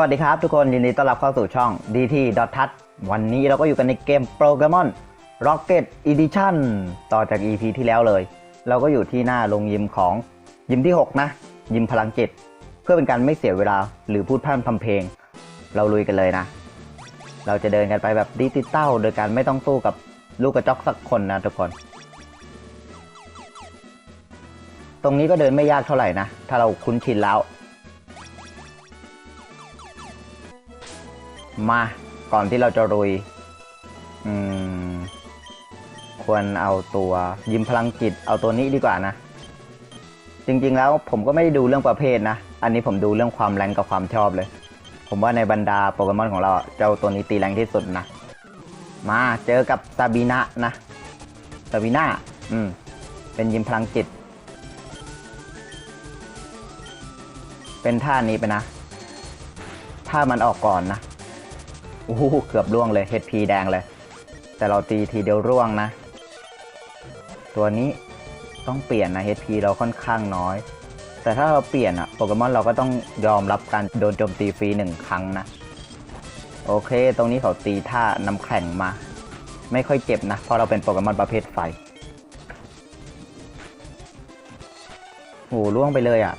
วัสดีครับทุกคนยินดีต้อนรับเข้าสู่ช่อง DT t o u c h วันนี้เราก็อยู่กันในเกมโปเกมอน Rocket Edition ต่อจาก EP ที่แล้วเลย เราก็อยู่ที่หน้าโรงยิมของยิมที่ 6 นะ ยิมพลังจิต เพื่อเป็นการไม่เสียเวลาหรือพูดพร่ำทำเพลง เราลุยกันเลยนะ เราจะเดินกันไปแบบดิจิตอลโดยการไม่ต้องสู้กับลูกกระจอกสักคนนะทุกคน ตรงนี้ก็เดินไม่ยากเท่าไหร่นะ ถ้าเราคุ้นชินแล้ว มาก่อนที่เราจะรุย อืม ควรเอาตัวยิมพลังจิต เอาตัวนี้ดีกว่านะ จริงๆแล้วผมก็ไม่ได้ดูเรื่องประเภทนะ อันนี้ผมดูเรื่องความแรงกับความชอบเลย ผมว่าในบรรดาโปเกมอนของเราเจ้าตัวนี้ตีแรงที่สุดนะ มาเจอกับซาบีนะนะซาบีนาอืม เป็นยิมพลังจิต เป็นท่านี้ไปนะ ถ้ามันออกก่อนนะ โอ้โหเกือบร่วงเลย HP แดงเลย แต่เราตีทีเดียวร่วงนะ ตัวนี้ต้องเปลี่ยนนะ HP เราค่อนข้างน้อย แต่ถ้าเราเปลี่ยนอะโปเกมอนเราก็ต้องยอมรับการโดนโจมตีฟรีหนึ่งครั้งนะ โอเค ตรงนี้เขาตีท่าน้ำแข็งมา ไม่ค่อยเจ็บนะ เพราะเราเป็นโปเกมอนประเภทไฟโอ้โหล่วงไปเลยอะ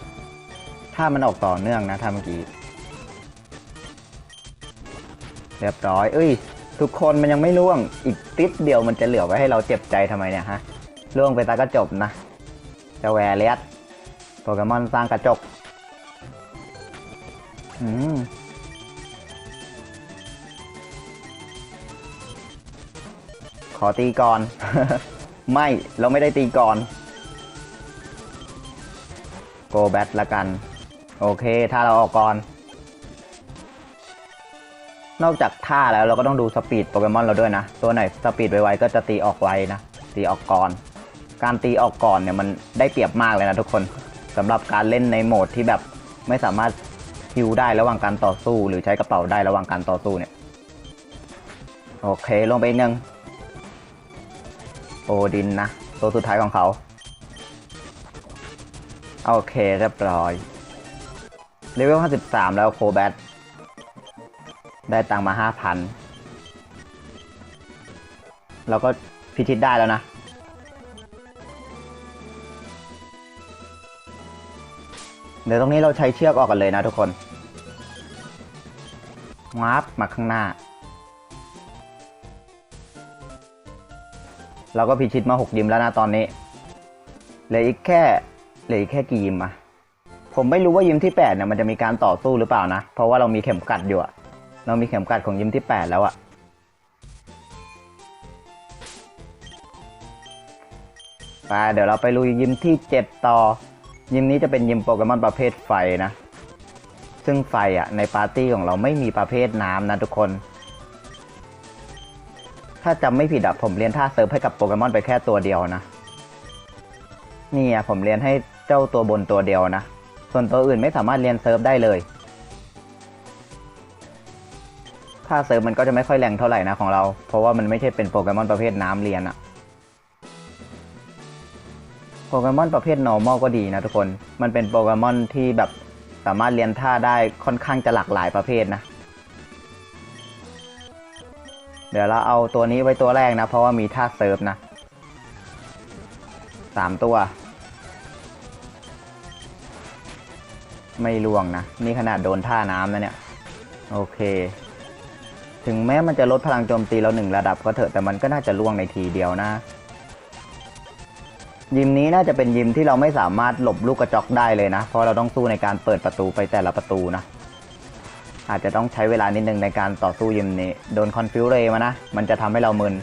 ถ้ามันออกต่อเนื่องนะถ้าเมื่อกี้ รียบร้อย เอ้ย ทุกคนมันยังไม่ล่วง อีกติดเดียวมันจะเหลือไว้ให้เราเจ็บใจทำไมเนี่ยฮะ ล่วงไปตาก็จบนะเจะแวร์เลียสโปเกมอนสร้างกระจก อืมขอตีก่อน ไม่เราไม่ได้ตีก่อนโกแบทละกัน โอเค ถ้าเราออกก่อน นอกจากท่าแล้วเราก็ต้องดูสปีดโปเกมอนเราด้วยนะ ตัวไหนสปีดไวๆก็จะตีออกไวนะ ตีออกก่อน การตีออกก่อนเนี่ยมันได้เปรียบมากเลยนะทุกคนสำหรับการเล่นในโหมดที่แบบไม่สามารถฮิวได้ระหว่างการต่อสู้ หรือใช้กระเป๋าได้ระหว่างการต่อสู้เนี่ย โอเคลงไปหนึ่งโอดินนะ ตัวสุดท้ายของเขา โอเคเรียบร้อยเลเวล 53 แล้วโคแบท ได้ตังมาห้าพันเราก็พิชิตได้แล้วนะ เดี๋ยวตรงนี้เราใช้เชือกออกกันเลยนะทุกคนงับมาข้างหน้า เราก็พิชิตมาหกยิมแล้วนะตอนนี้เหลืออีกแค่เหลืออีกแค่กี่ยิมอะผมไม่รู้ว่ายิมที่แปดเนี่ยมันจะมีการต่อสู้หรือเปล่านะ เพราะว่าเรามีเข็มกัดอยู่อะ เรามีเข็มกัดของยิมที่ 8 แล้วอะไปเดี๋ยวเราไปลุยยิมที่ 7 ต่อ ยิมนี้จะเป็นยิมโปเกมอนประเภทไฟนะ ซึ่งไฟอะในปาร์ตี้ของเราไม่มีประเภทน้ำนะทุกคน ถ้าจำไม่ผิดอะผมเรียนท่าเซิร์ฟให้กับโปเกมอนไปแค่ตัวเดียวนะ นี่อะผมเรียนให้เจ้าตัวบนตัวเดียวนะ ส่วนตัวอื่นไม่สามารถเรียนเซิร์ฟได้เลย ค่าเซิร์ฟมันก็จะไม่ค่อยแรงเท่าไหร่นะของเรา เพราะว่ามันไม่ใช่เป็นโปเกมอนประเภทน้ำเรียนอะโปเกมอนประเภท normal ก็ดีนะทุกคน มันเป็นโปเกมอนที่แบบสามารถเรียนท่าได้ค่อนข้างจะหลากหลายประเภทนะ เดี๋ยวเราเอาตัวนี้ไว้ตัวแรกนะ เพราะว่ามีท่าเซิร์ฟนะสามตัว ไม่ล่วงนะ นี่ขนาดโดนท่าน้ำนะเนี่ย โอเค ถึงแม้มันจะลดพลังโจมตีเราหนึ่งระดับก็เถอะแต่มันก็น่าจะล่วงในทีเดียวนะ ยิมนี้น่าจะเป็นยิมที่เราไม่สามารถหลบลูกกระจอกได้เลยนะ เพราะเราต้องสู้ในการเปิดประตูไปแต่ละประตูนะ อาจจะต้องใช้เวลานิดนึงในการต่อสู้ยิมนี้ โดนคอนฟิวเรย์มานะ มันจะทำให้เรามึน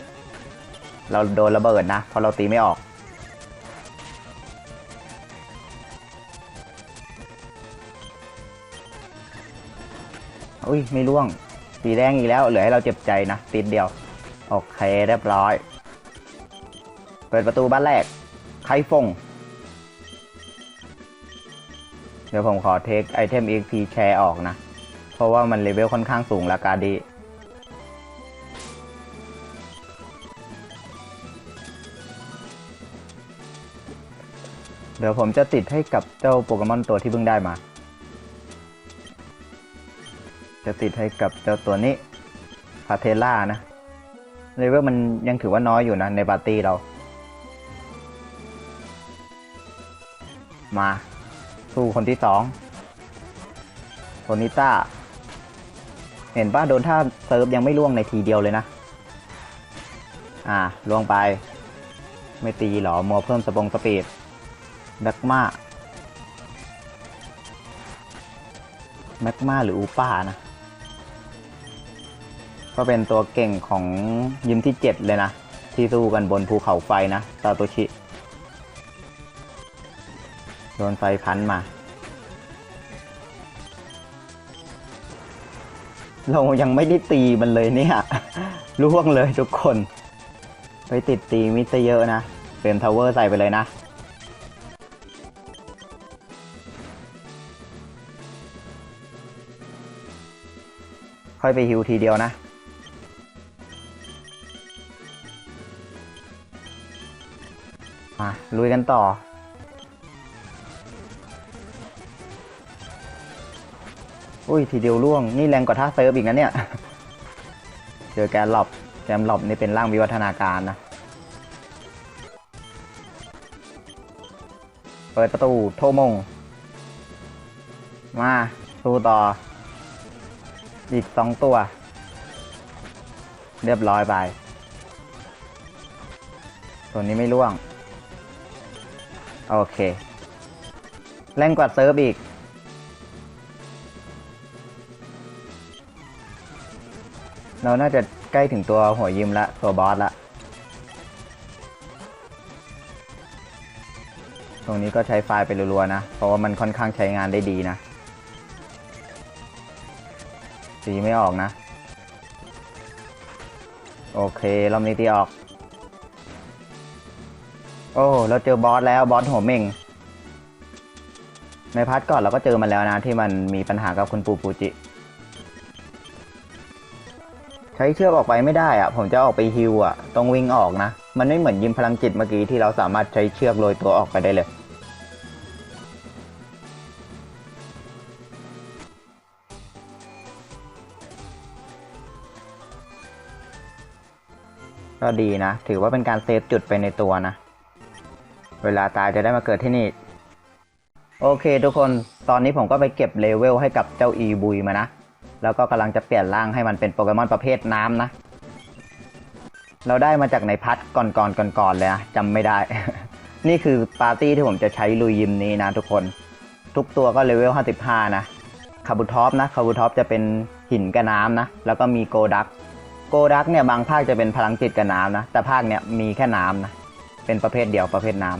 เราโดนระเบิดนะเพราะเราตีไม่ออกอุ้ยไม่ล่วง สีแดงอีกแล้วเหลือให้เราเจ็บใจนะติดเดียว โอเคเรียบร้อย เปิดประตูบ้านแรก ไคฟง เดี๋ยวผมขอเทคไอเทม EXP แชร์ออกนะ เพราะว่ามันเลเวลค่อนข้างสูงราคาดีเดี๋ยวผมจะติดให้กับเจ้าโปเกมอนตัวที่เพิ่งได้มา จะติดให้กับเจ้าตัวนี้พาเทล่านะเลเวลมันยังถือว่าน้อยอยู่นะในปาร์ตี้เรา มา สู้คนที่สองโทนิต้า เห็นป่ะโดนท่าเซิร์ฟยังไม่ล่วงในทีเดียวเลยนะ อ่าล่วงไป ไม่ตีหรอ มัวเพิ่มสปงสปีดแมกมาแมกมาหรืออูป้านะ ก็เป็นตัวเก่งของยิมที่เจ็ดเลยนะ ที่สู้กันบนภูเขาไฟนะซาโตชิ โดนไฟพันมา เรายังไม่ได้ตีมันเลยเนี่ยล่วงเลยทุกคน ไปติดตีมิสเยอะนะเฟรมทาวเวอร์ใส่ไปเลยนะค่อยไปฮิวทีเดียวนะ มาลุยกันต่อ อุ้ยทีเดียวล่วง นี่แรงกว่าท่าเซิร์ฟอีกนะเนี่ย เจอแกนหลบแกมหลบนี่เป็นร่างวิวัฒนาการนะ เปิดประตูโทมง มาสู้ต่อ อีกสองตัว เรียบร้อยไป ตัวนี้ไม่ล่วง โอเค แรงกว่าเซิร์ฟอีก เราน่าจะใกล้ถึงตัวหัวยิมละ ตัวบอสละ ตรงนี้ก็ใช้ไฟล์ไปรัวๆนะ เพราะว่ามันค่อนข้างใช้งานได้ดีนะ สีไม่ออกนะ โอเครอบนี้ตีออก โอ้เราเจอบอสแล้วบอสหัวเม่ง ในพาร์ทก่อนเราก็เจอมันแล้วนะที่มันมีปัญหากับคุณปูปูจิ ใช้เชือกออกไปไม่ได้อะผมจะออกไปฮิวอะต้องวิ่งออกนะ มันไม่เหมือนยิมพลังจิตเมื่อกี้ที่เราสามารถใช้เชือกโรยตัวออกไปได้เลย ก็ดีนะ ถือว่าเป็นการเซฟจุดไปในตัวนะ เวลาตายจะได้มาเกิดที่นี่ โอเคทุกคนตอนนี้ผมก็ไปเก็บเลเวลให้กับเจ้าอีบุยมานะ แล้วก็กำลังจะเปลี่ยนร่างให้มันเป็นโปเกมอนประเภทน้ำนะ เราได้มาจากในพัดก่อนๆก่อนๆเลยนะจำไม่ได้ นี่คือปาร์ตี้ที่ผมจะใช้ลุยยิมนี้นะทุกคน ทุกตัวก็เลเวล 55 นะคาบูท็อปนะคาบูท็อปจะเป็นหินกับน้ำนะ แล้วก็มีโกดักโกดักเนี่ยบางภาคจะเป็นพลังจิตกับน้ำนะ แต่ภาคเนี่ยมีแค่น้ำนะ เป็นประเภทเดียวประเภทน้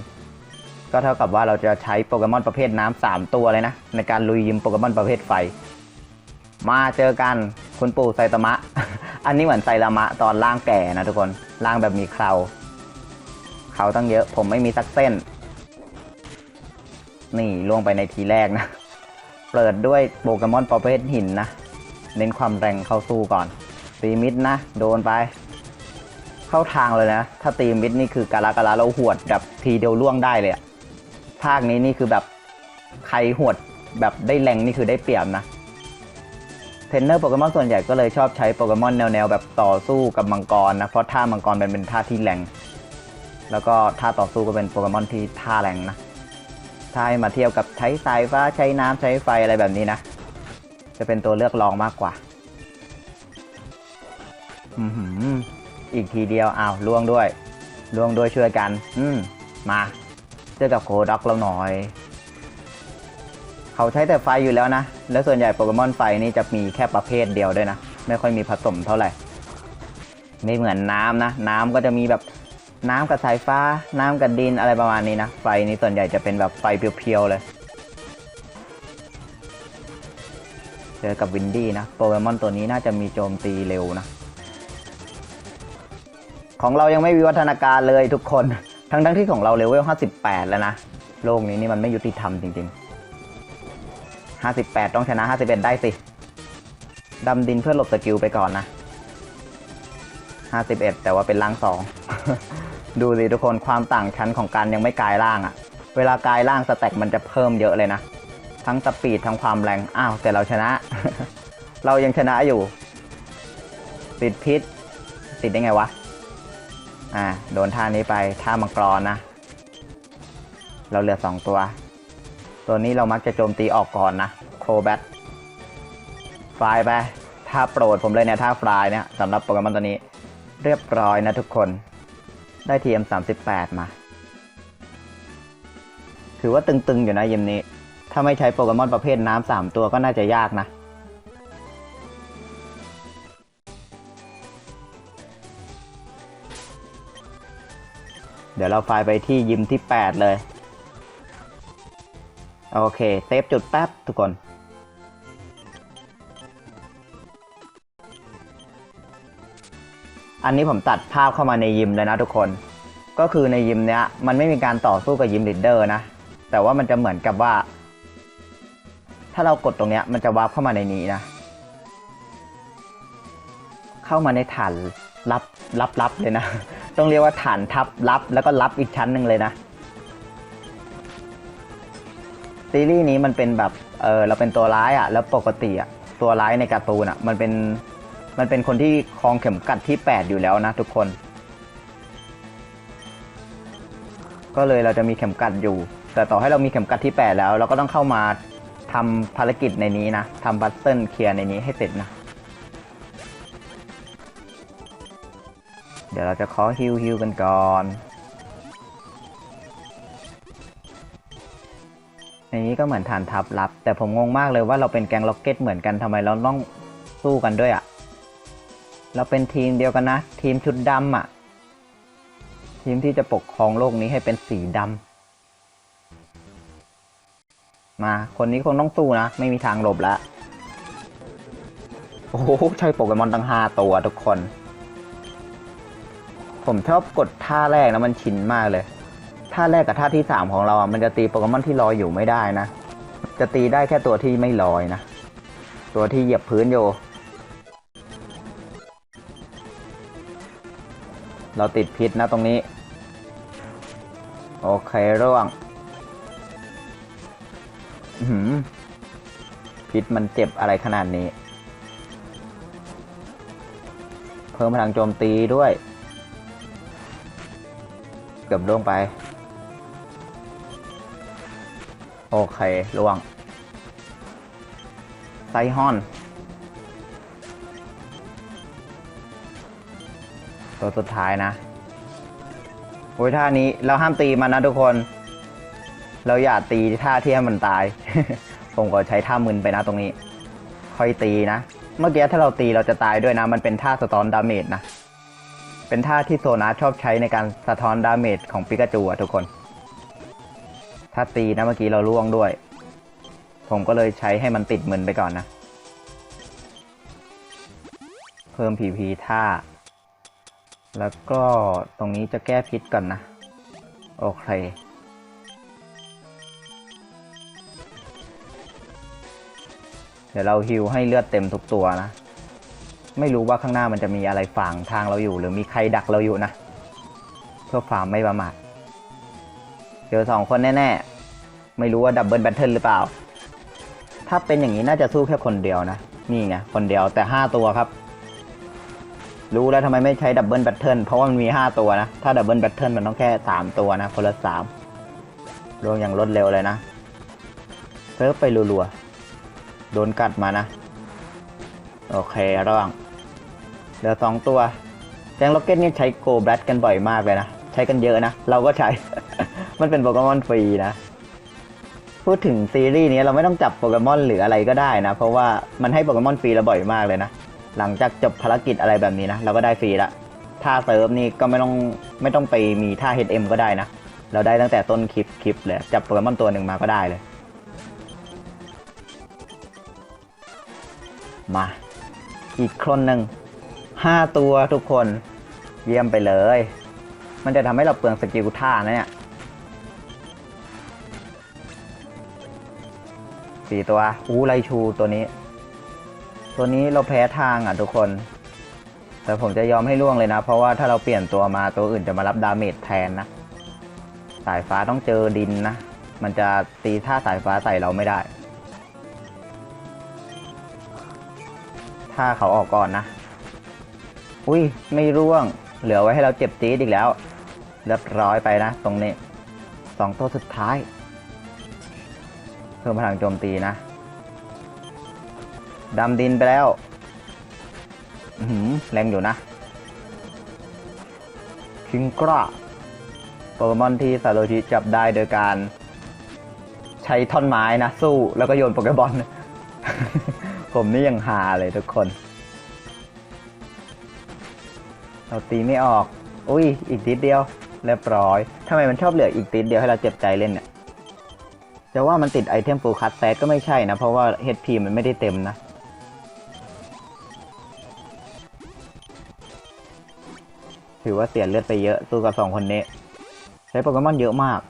ำก็เท่ากับว่าเราจะใช้โปเกมอนประเภทน้ำสามตัวเลยนะ ในการลุยยิมโปเกมอนประเภทไฟ มาเจอกันคุณปู่ไซตามะ อันนี้เหมือนไซรามะตอนร่างแก่นะทุกคนร่างแบบมีเคราเขาตั้งเยอะผมไม่มีสักเส้น นี่ล่วงไปในทีแรกนะเปิดด้วยโปเกมอนประเภทหินนะ เน้นความแรงเข้าสู้ก่อนตีมิดนะ โดนไป เข้าทางเลยนะ ถ้าตีมิดนี่คือกาลากาลาเราหวดแบบทีเดียวล่วงได้เลยอะภาคนี้นี่คือแบบใครหวดแบบได้แรงนี่คือได้เปรียบนะเทรนเนอร์โปเกมอนส่วนใหญ่ก็เลยชอบใช้โปเกมอนแนวๆแบบต่อสู้กับมังกรนะ เพราะท่ามังกรเป็นเป็นท่าที่แรง แล้วก็ท่าต่อสู้ก็เป็นโปเกมอนที่ท่าแรงนะถ้าให้มาเทียบกับใช้สายฟ้าใช้น้ำใช้ไฟอะไรแบบนี้นะ จะเป็นตัวเลือกรองมากกว่า อือหือ อีกทีเดียวอ้าวล่วงด้วยล่วงด้วยช่วยกัน อืมมาเจอกับโคด็อกเราหน่อย เขาใช้แต่ไฟอยู่แล้วนะ แล้วส่วนใหญ่โปเกมอนไฟนี่จะมีแค่ประเภทเดียวด้วยนะ ไม่ค่อยมีผสมเท่าไหร่ ไม่เหมือนน้ำนะ น้ำก็จะมีแบบน้ำกับสายฟ้า น้ำกับดินอะไรประมาณนี้นะ ไฟนี่ส่วนใหญ่จะเป็นแบบไฟเพียวๆเลย เจอกับวินดี้นะ โปเกมอนตัวนี้น่าจะมีโจมตีเร็วนะ ของเรายังไม่วิวัฒนาการเลยทุกคน ทั้งทั้งที่ของเราเลเวล 58 แล้วนะ โลกนี้นี่มันไม่ยุติธรรมจริง ๆ 58 ต้องชนะ 51 ได้สิ ดำดินเพื่อหลบสกิลไปก่อนนะ 51 แต่ว่าเป็นร่างสอง ดูสิทุกคนความต่างชั้นของการยังไม่กลายร่างอะเวลากลายร่างสแต็กมันจะเพิ่มเยอะเลยนะ ทั้งสปีดทั้งความแรง อ้าว แต่เราชนะ เรายังชนะอยู่ ติดพิษ ติดได้ไงวะ อ่าโดนท่านี้ไปท่ามังกรนะ เราเหลือสองตัว ตัวนี้เรามักจะโจมตีออกก่อนนะโคแบทฟลายไปท่าโปรดผมเลยเนี่ยท่าฟลายเนี่ยสำหรับโปเกมอนตัวนี้ เรียบร้อยนะทุกคน ได้ทีเอ็มสามสิบแปดมา ถือว่าตึงๆอยู่นะเยมนี้ ถ้าไม่ใช้โปเกมอนประเภทน้ำสามตัวก็น่าจะยากนะ ดี๋ยวเราไฟล์ไปที่ยิมที่ 8 เลย โอเค เซฟจุดแป๊บทุกคน อันนี้ผมตัดภาพเข้ามาในยิมเลยนะทุกคน ก็คือในยิมเนี้ย มันไม่มีการต่อสู้กับยิมลีดเดอร์นะ แต่ว่ามันจะเหมือนกับว่า ถ้าเรากดตรงเนี้ยมันจะวาร์ปเข้ามาในนี้นะ เข้ามาในฐานลับลับลับเลยนะ ต้องเรียกว่าฐานทับลับแล้วก็ลับอีกชั้นหนึ่งเลยนะ ซีรีส์นี้มันเป็นแบบเออเราเป็นตัวร้ายอะ่ะ แล้วปกติอะ่ะตัวร้ายในการ์ตูนอะ่ะ มันเป็นมันเป็นคนที่ครองเข็มกัดที่ 8 อยู่แล้วนะทุกคน ก็เลยเราจะมีเข็มกัดอยู่ แต่ต่อให้เรามีเข็มกัดที่ 8 แล้ว เราก็ต้องเข้ามาทำภารกิจในนี้นะทำบัตเซิลเคลียร์ในนี้ให้เสร็จนะ เดี๋ยวเราจะขอฮิวฮิวกันก่อนในนี้ก็เหมือนฐานทัพลับ แต่ผมงงมากเลยว่าเราเป็นแกงล็อกเก็ตเหมือนกันทำไมเราต้องสู้กันด้วยอะ่ะ เราเป็นทีมเดียวกันนะ ทีมชุดดำอะ ทีมที่จะปกครองโลกนี้ให้เป็นสีดำมาคนนี้คงต้องสู้นะ ไม่มีทางหลบแล้วโอ้โหใช่โปเกมอนตั้งห้าตัวทุกคน ผมชอบกดท่าแรกนะมันชินมากเลย ท่าแรกกับท่าที่สามของเราอะมันจะตีโปเกมอนที่ลอยอยู่ไม่ได้นะ จะตีได้แค่ตัวที่ไม่ลอยนะ ตัวที่เหยียบพื้นอยู่เราติดพิษนะตรงนี้ โอเคร่วงหือพิษมันเจ็บอะไรขนาดนี้ เพิ่มพลังโจมตีด้วย กือบล่วงไป โอเคล่วงไซฮอน ตัวสุดท้ายนะโอ้ยท่านี้เราห้ามตีมันนะทุกคน เราอย่าตีท่าที่ให้มันตาย ผมก็ใช้ท่ามึนไปนะตรงนี้ ค่อยตีนะ เมื่อกี้ถ้าเราตีเราจะตายด้วยนะ มันเป็นท่าสะท้อนดาเมจนะ เป็นท่าที่โซนาชอบใช้ในการสะท้อนดาเมจของปิกาจูอะทุกคน ถ้าตีนะเมื่อกี้เราล่วงด้วย ผมก็เลยใช้ให้มันติดมึนไปก่อนนะ เพิ่มพีพีท่า แล้วก็ตรงนี้จะแก้พิษก่อนนะ โอเคเดี๋ยวเราฮิวให้เลือดเต็มทุกตัวนะ ไม่รู้ว่าข้างหน้ามันจะมีอะไรฝังทางเราอยู่ หรือมีใครดักเราอยู่นะ เพื่อฟาร์มไม่ประมาทเจอสองคนแน่ๆ ไม่รู้ว่าดับเบิลแบทเทิลหรือเปล่า ถ้าเป็นอย่างนี้น่าจะสู้แค่คนเดียวนะ นี่ไงคนเดียวแต่ห้าตัวครับ รู้แล้วทำไมไม่ใช้ดับเบิลแบทเทิลเพราะว่ามันมีห้าตัวนะ ถ้าดับเบิลแบทเทิลมันต้องแค่สามตัวนะคนละสามรวมอย่างรวดเร็วเลยนะเซิร์ฟไปรัวๆ โดนกัดมานะ โอเคระวัง เหลือสองตัวแจงล็อกเก็ตนี่ใช้โกแบทกันบ่อยมากเลยนะ ใช้กันเยอะนะ เราก็ใช้ มันเป็นโปเกมอนฟรีนะ พูดถึงซีรีส์นี้เราไม่ต้องจับโปเกมอนหรืออะไรก็ได้นะ เพราะว่ามันให้โปเกมอนฟรีเราบ่อยมากเลยนะ หลังจากจบภารกิจอะไรแบบนี้นะ เราก็ได้ฟรีละท่าเซิร์ฟนี่ก็ไม่ต้องไม่ต้องไปมีท่า HM ก็ได้นะ เราได้ตั้งแต่ต้นคลิปคลิปเลย จับโปเกมอนตัวหนึ่งมาก็ได้เลย มา อีกคนหนึ่ง ห้าตัวทุกคนเยี่ยมไปเลย มันจะทำให้เราเปลืองสกิลท่านะเนี่ยสี่ตัวอู้ไรชูตัวนี้ ตัวนี้เราแพ้ทางอะทุกคน แต่ผมจะยอมให้ล่วงเลยนะ เพราะว่าถ้าเราเปลี่ยนตัวมาตัวอื่นจะมารับดาเมจแทนนะ สายฟ้าต้องเจอดินนะ มันจะตีท่าสายฟ้าใส่เราไม่ได้ ถ้าเขาออกก่อนนะ อุ้ยไม่ร่วง เหลือไว้ให้เราเจ็บจี๊ดอีกแล้ว เรียบร้อยไปนะ ตรงนี้สองตัวสุดท้าย เพิ่มพลังโจมตีนะดำดินไปแล้วแรงอยู่นะ คิงกราโปเกมอนที่ซาโรชิจับได้โดยการ ใช้ท่อนไม้นะ สู้แล้วก็โยนโปเกมอนผมนี่ยังหาเลยทุกคน เราตีไม่ออก อุ้ย อีกนิดเดียวเรียบร้อยทำไมมันชอบเหลืออีกนิดเดียวให้เราเจ็บใจเล่นเนี่ยจะว่ามันติดไอเทมฟูลคัตแซก็ไม่ใช่นะ เพราะว่า HP มันไม่ได้เต็มนะ ถือว่าเสียเลือดไปเยอะ สู้กับสองคนนี้ ใช้โปเกมอนเยอะมาก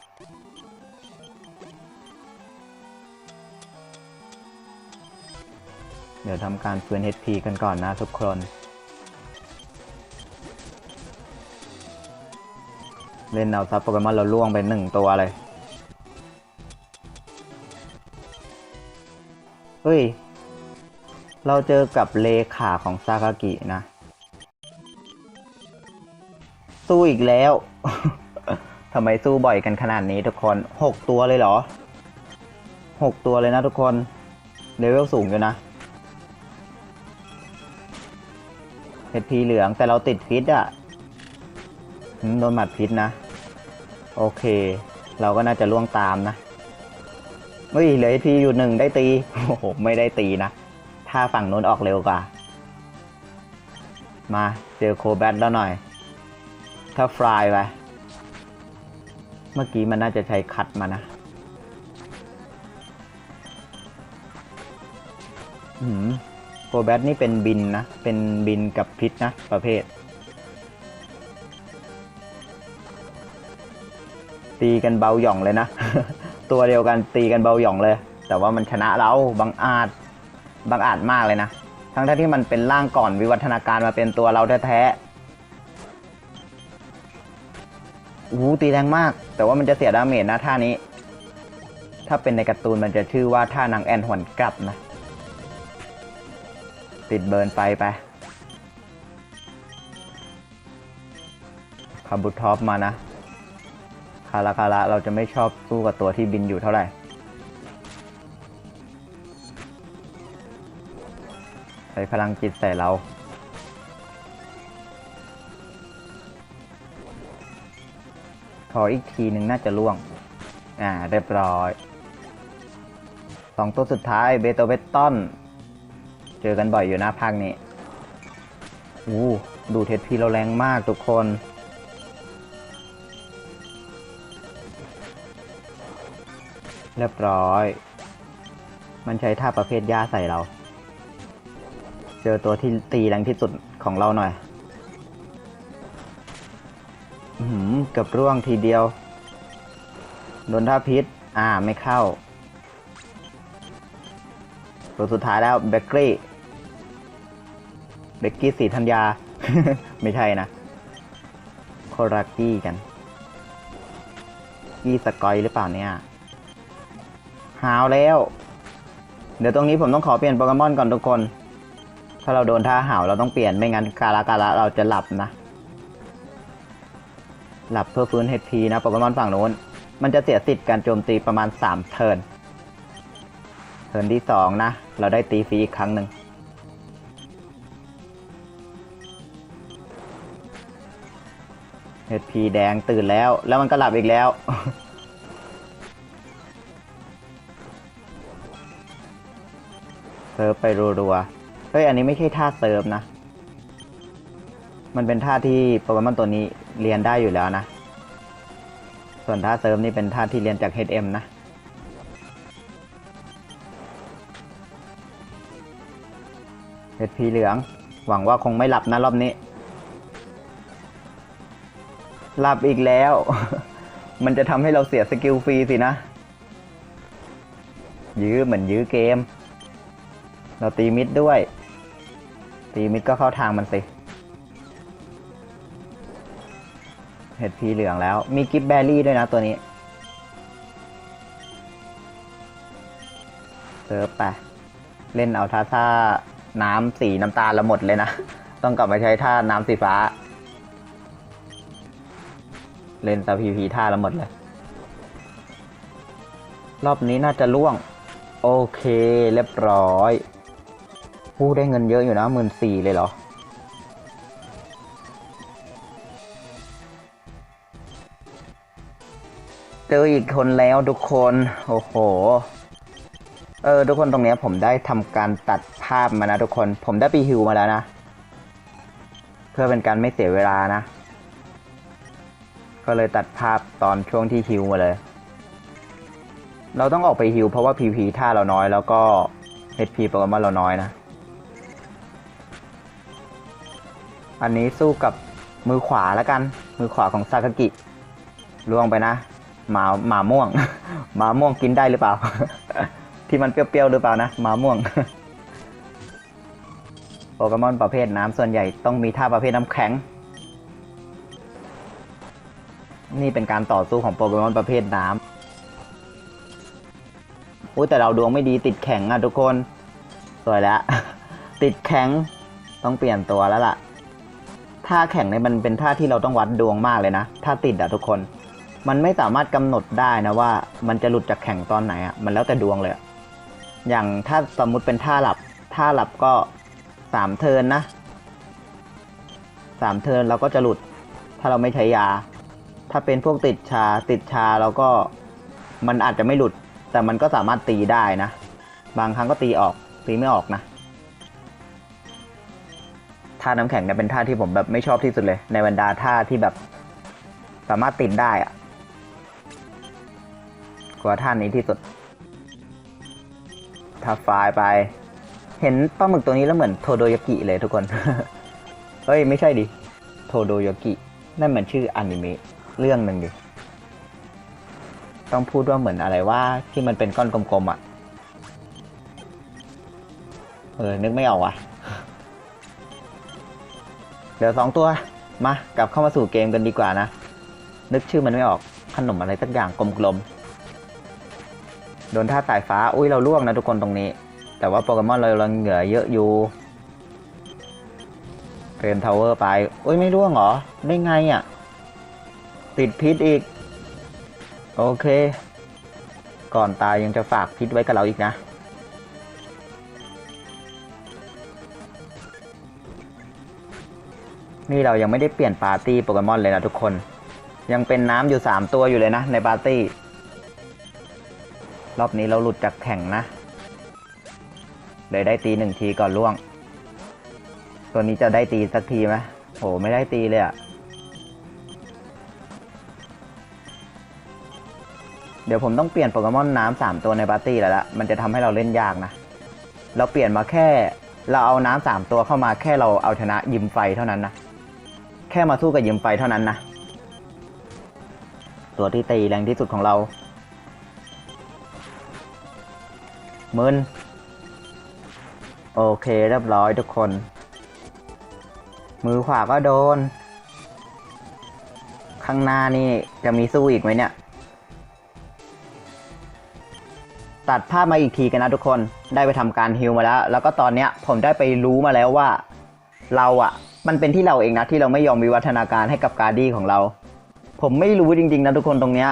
เดี๋ยวทำการฟื้น HP กันก่อนนะทุกคน เล่นเอาซับโปเกมอนเราล่วงไปหนึ่งตัวเลย เฮ้ย เราเจอกับเลขาของซากากินะ สู้อีกแล้ว ทำไมสู้บ่อยกันขนาดนี้ทุกคนหกตัวเลยเหรอหกตัวเลยนะทุกคน เลเวลสูงอยู่นะเห็ดพีเหลืองแต่เราติดพิษอะ่ะ โดนหมัดพิษนะ โอเค เราก็น่าจะล่วงตามนะเฮ้ยเหลือพีอยู่หนึ่งได้ตี โอ้โห ไม่ได้ตีนะ ถ้าฝั่งนู้นออกเร็วกว่า มาเจอโคแบทแล้วหน่อย ถ้าฟรายไป เมื่อกี้มันน่าจะใช้คัดมานะอืมโคแบทนี่เป็นบินนะ เป็นบินกับพิษนะ ประเภท ตีกันเบาหย่องเลยนะ ตัวเดียวกันตีกันเบาหย่องเลย แต่ว่ามันชนะเราบังอาจบังอาจมากเลยนะ ทั้งที่มันเป็นร่างก่อนวิวัฒนาการมาเป็นตัวเราแท้ๆอู้ตีแรงมาก แต่ว่ามันจะเสียดาเมจนะท่านี้ ถ้าเป็นในการ์ตูนมันจะชื่อว่าท่านางแอนหวนกลับนะ ติดเบิร์นไฟไปคาบุท็อปมานะ คาราคาระเราจะไม่ชอบสู้กับตัวที่บินอยู่เท่าไหร่ใช้พลังจิตใส่เรา ขออีกทีหนึ่งน่าจะล่วง อ่า เรียบร้อย สองตัวสุดท้ายเบโตเวตตันเจอกันบ่อยอยู่นะภาคนี้ อู้ ดูเทสพีเราแรงมากทุกคน เรียบร้อย มันใช้ท่าประเภทย่าใส่เรา เจอตัวที่ตีแรงที่สุดของเราหน่อยอือหือเกับร่วงทีเดียว โดนท่าพิษ อ่า ไม่เข้า ตัวสุดท้ายแล้วเบเกอรี่เบกกี้สีธัญญา ไม่ใช่นะโครากี้กัน กี้สกอยหรือเปล่าเนี่ย หาวแล้ว เดี๋ยวตรงนี้ผมต้องขอเปลี่ยนโปเกมอนก่อนทุกคน ถ้าเราโดนท่าหาวเราต้องเปลี่ยนไม่งั้นกาละกาละเราจะหลับนะ หลับเพื่อฟื้น HP นะโปเกมอนฝั่งโน้น มันจะเสียสิทธิ์การโจมตีประมาณ 3 เทิร์น เทิร์นที่ 2 นะ เราได้ตีฟรีอีกครั้งหนึ่ง HP แดงตื่นแล้ว แล้วมันก็หลับอีกแล้ว ไปรัวๆ เฮ้ย อันนี้ไม่ใช่ท่าเซิร์ฟนะ มันเป็นท่าที่โปเกรมตัวนี้เรียนได้อยู่แล้วนะ ส่วนท่าเซิร์ฟนี่เป็นท่าที่เรียนจาก HM นะ HP เหลือง หวังว่าคงไม่หลับนะรอบนี้ หลับอีกแล้ว มันจะทำให้เราเสียสกิลฟรีสินะ ยื้อเหมือนยื้อเกม เราตีมิดด้วย ตีมิดก็เข้าทางมันสิ เห็ดพีเหลืองแล้ว มีกิฟแบรี่ด้วยนะตัวนี้ เซิร์ฟไป เล่นเอาท่าท่าน้ำสีน้ำตาลเราหมดเลยนะ ต้องกลับมาใช้ท่าน้ำสีฟ้า เล่นตาพีพีท่าเราหมดเลย รอบนี้น่าจะล่วง โอเค เรียบร้อย ผู้ได้เงินเยอะอยู่นะหมื่นสี่เลยเหรอ เจออีกคนแล้วทุกคน โอ้โห เออ ทุกคนตรงนี้ผมได้ทำการตัดภาพมานะทุกคน ผมได้ไปฮิวมาแล้วนะ เพื่อเป็นการไม่เสียเวลานะ ก็เลยตัดภาพตอนช่วงที่ฮิวมาเลยเราต้องออกไปฮิวเพราะว่า PP ท่าเราน้อยแล้วก็ HP โปรแกรมเราน้อยนะ อันนี้สู้กับมือขวาแล้วกัน มือขวาของซากากิล่วงไปนะ หมาหมาม่วง หมาม่วงกินได้หรือเปล่า ที่มันเปรี้ยวๆหรือเปล่านะ หมาม่วง โปเกมอนประเภทน้ำส่วนใหญ่ต้องมีท่าประเภทน้ำแข็ง นี่เป็นการต่อสู้ของโปเกมอนประเภทน้ำอุ้ยแต่เราดวงไม่ดีติดแข็งอะทุกคน สวยแล้ว ติดแข็งต้องเปลี่ยนตัวแล้วล่ะ ท่าแข่งเนี่ยมันเป็นท่าที่เราต้องวัดดวงมากเลยนะ ถ้าติดอะทุกคน มันไม่สามารถกำหนดได้นะว่า มันจะหลุดจากแข่งตอนไหนอะมันแล้วแต่ดวงเลย อย่างถ้าสมมุติเป็นท่าหลับ ท่าหลับก็สามเทินนะสามเทินเราก็จะหลุด ถ้าเราไม่ใช้ยา ถ้าเป็นพวกติดชา ติดชาเราก็มันอาจจะไม่หลุด แต่มันก็สามารถตีได้นะ บางครั้งก็ตีออก ตีไม่ออกนะ ท่าน้ำแข็งเนี่ยเป็นท่าที่ผมแบบไม่ชอบที่สุดเลย ในบรรดาท่าที่แบบ สามารถติดได้อะกว่าท่านี้ที่สุดถ้าไฟไป เห็นปลาหมึกตัวนี้แล้วเหมือนโทโดยากิเลยทุกคน เอ้ย ไม่ใช่ดิ โทโดยากิ นั่นเหมือนชื่ออนิเมะเรื่องหนึ่งดิ ต้องพูดว่าเหมือนอะไรว่าที่มันเป็นก้อนกลมๆอะ เออ นึกไม่ออกว่ะ เดี๋ยวสองตัว มากลับเข้ามาสู่เกมกันดีกว่านะ นึกชื่อมันไม่ออกขนมอะไรสักอย่างกลมๆ โดนท่าสายฟ้า อุ้ยเราล่วงนะทุกคนตรงนี้ แต่ว่าโปเกมอนเรายังเหลือเยอะอยู่เฟรมทาวเวอร์ไป อุ้ยไม่ล่วงเหรอ ได้ไงอะ ติดพิษอีก โอเค ก่อนตายยังจะฝากพิษไว้กับเราอีกนะ นี่เรายังไม่ได้เปลี่ยนปาร์ตี้โปเกมอนเลยนะทุกคน ยังเป็นน้ำอยู่ 3 ตัวอยู่เลยนะ ในปาร์ตี้ รอบนี้เราหลุดจากแข่งนะเลยได้ตีหนึ่งทีก่อนล่วง ตัวนี้จะได้ตีสักทีไหมโหไม่ได้ตีเลยอะเดี๋ยวผมต้องเปลี่ยนโปเกมอนน้ำสามตัวในปาร์ตี้แล้วละมันจะทำให้เราเล่นยากนะ เราเปลี่ยนมาแค่ เราเอาน้ำสามตัวเข้ามาแค่เราเอาชนะยิมไฟเท่านั้นนะ แค่มาสู้กับยิมไฟเท่านั้นนะ ตัวที่ตีแรงที่สุดของเรามึนโอเคเรียบร้อยทุกคน มือขวาก็โดน ข้างหน้านี่จะมีสู้อีกไหมเนี่ย ตัดภาพมาอีกทีกันนะทุกคนได้ไปทำการฮิลมาแล้ว แล้วก็ตอนเนี้ยผมได้ไปรู้มาแล้วว่า เราอะ มันเป็นที่เราเองนะที่เราไม่ยอมวิวัฒนาการให้กับการดีของเรา ผมไม่รู้จริงๆนะทุกคนตรงเนี้ย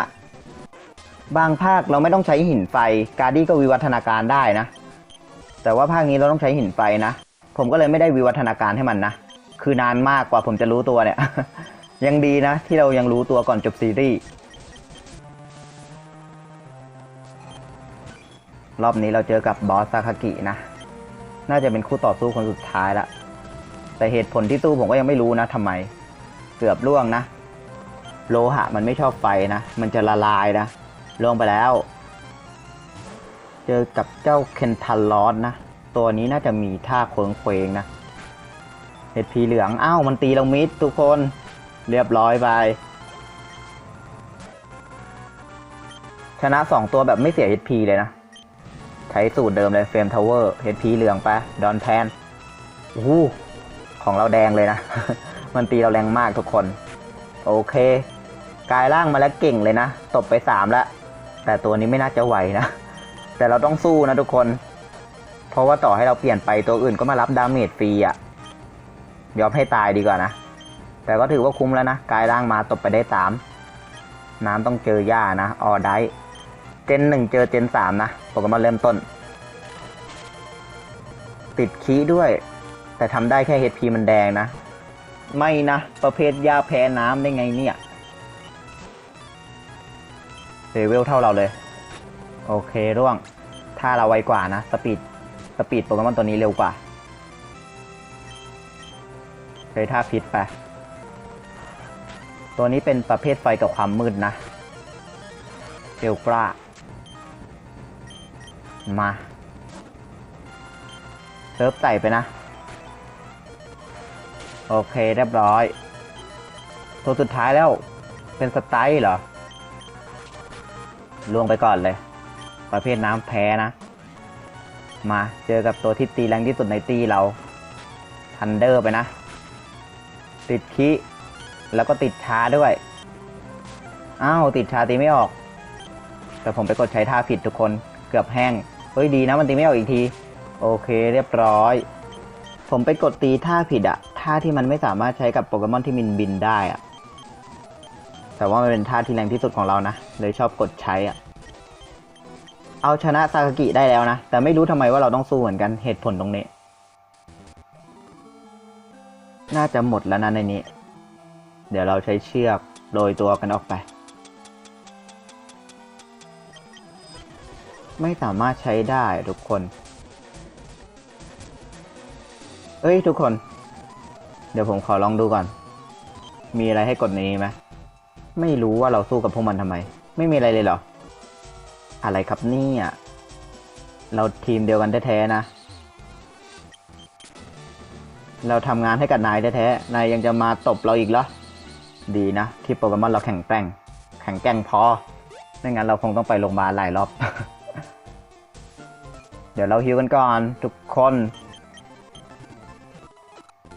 บางภาคเราไม่ต้องใช้หินไฟ การดีก็วิวัฒนาการได้นะ แต่ว่าภาคนี้เราต้องใช้หินไฟนะ ผมก็เลยไม่ได้วิวัฒนาการให้มันนะ คือนานมากกว่าผมจะรู้ตัวเนี่ย ยังดีนะ ที่เรายังรู้ตัวก่อนจบซีรีส์ รอบนี้เราเจอกับบอสซาคากินะ น่าจะเป็นคู่ต่อสู้คนสุดท้ายละ แต่เหตุผลที่สู้ผมก็ยังไม่รู้นะทำไม เกือบล่วงนะ โลหะมันไม่ชอบไฟนะ มันจะละลายนะล่วงไปแล้ว เจอกับเจ้าเคนทันลอสนะ ตัวนี้น่าจะมีท่าเควงเควงนะเห็ดผีเหลืองอ้าวมันตีเรามิดทุกคนเรียบร้อยไปชนะสองตัวแบบไม่เสีย HP เลยนะ ใช้สูตรเดิมเลยเฟรมทาวเวอร์ HP เหลืองไป ดอนแพนโอ้ ของเราแดงเลยนะ มันตีเราแรงมากทุกคน โอเค กายร่างมาแล้วเก่งเลยนะ ตบไปสามแล้วแต่ตัวนี้ไม่น่าจะไหวนะ แต่เราต้องสู้นะทุกคน เพราะว่าต่อให้เราเปลี่ยนไปตัวอื่นก็มารับดาเมจฟรีอะยอมให้ตายดีกว่านะ แต่ก็ถือว่าคุ้มแล้วนะ กายร่างมาตบไปได้สามน้ำต้องเจอหญ้านะ ออได้ เจนหนึ่งเจอเจนสามนะโปเกมอนเริ่มต้น ติดคีด้วย แต่ทำได้แค่ HP มันแดงนะ ไม่นะ ประเภทยาแพ้น้ำได้ไงเนี่ยเลเวลเท่าเราเลย โอเคร่วง ถ้าเราไวกว่านะ สปีด สปีดโปเกมอนตัวนี้เร็วกว่าเลยท่าพิษไป ตัวนี้เป็นประเภทไฟกับความมืดนะเร็วกล้า มา เซิร์ฟใส่ไปนะ โอเคเรียบร้อย ตัวสุดท้ายแล้ว เป็นสไตล์เหรอล่วงไปก่อนเลย ประเภทน้ำแพ้นะ มาเจอกับตัวที่ตีแรงที่สุดในตีเราทันเดอร์ไปนะ ติดคิแล้วก็ติดชาด้วย อ้าว ติดชาตีไม่ออก แต่ผมไปกดใช้ท่าผิดทุกคนเกือบแห้ง เฮ้ยดีนะมันตีไม่ออกอีกที โอเคเรียบร้อย ผมไปกดตีท่าผิดอะ ท่าที่มันไม่สามารถใช้กับโปเกมอนที่มินบินได้อะแต่ว่ามันเป็นท่าที่แรงที่สุดของเรานะ เลยชอบกดใช้อะเอาชนะซากากิได้แล้วนะ แต่ไม่รู้ทำไมว่าเราต้องสู้เหมือนกันเหตุผลตรงนี้ น่าจะหมดแล้วนะในนี้ เดี๋ยวเราใช้เชือกโรยตัวกันออกไป ไม่สามารถใช้ได้ทุกคน เอ้ยทุกคน เดี๋ยวผมขอลองดูก่อน มีอะไรให้กดในนี้ไหมไม่รู้ว่าเราสู้กับพวกมันทำไม ไม่มีอะไรเลยเหรอ อะไรครับเนี่ยเราทีมเดียวกันแท้ๆนะ เราทำงานให้กับนายแท้ๆ นายยังจะมาตบเราอีกเหรอ ดีนะ ที่โปเกมอนเราแข็งแกร่ง แข็งแกร่งพอ ไม่งั้นเราคงต้องไปโรงพยาบาลหลายรอบ เดี๋ยวเราฮิวกันก่อน ทุกคน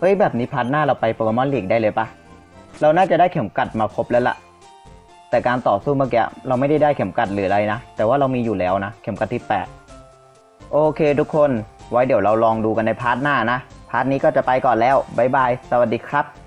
ฮ้ยแบบนี้พาร์ทหน้าเราไปโปเกมอนลีกได้เลยปะเราน่าจะได้เข็มกัดมาครบแล้วล่ะ แต่การต่อสู้เมื่อกี้เราไม่ได้ได้เข็มกัดหรืออะไรนะ แต่ว่าเรามีอยู่แล้วนะ เข็มกัดที่ 8 โอเคทุกคน ไว้เดี๋ยวเราลองดูกันในพาร์ทหน้านะ พาร์ทนี้ก็จะไปก่อนแล้ว บ๊ายบาย สวัสดีครับ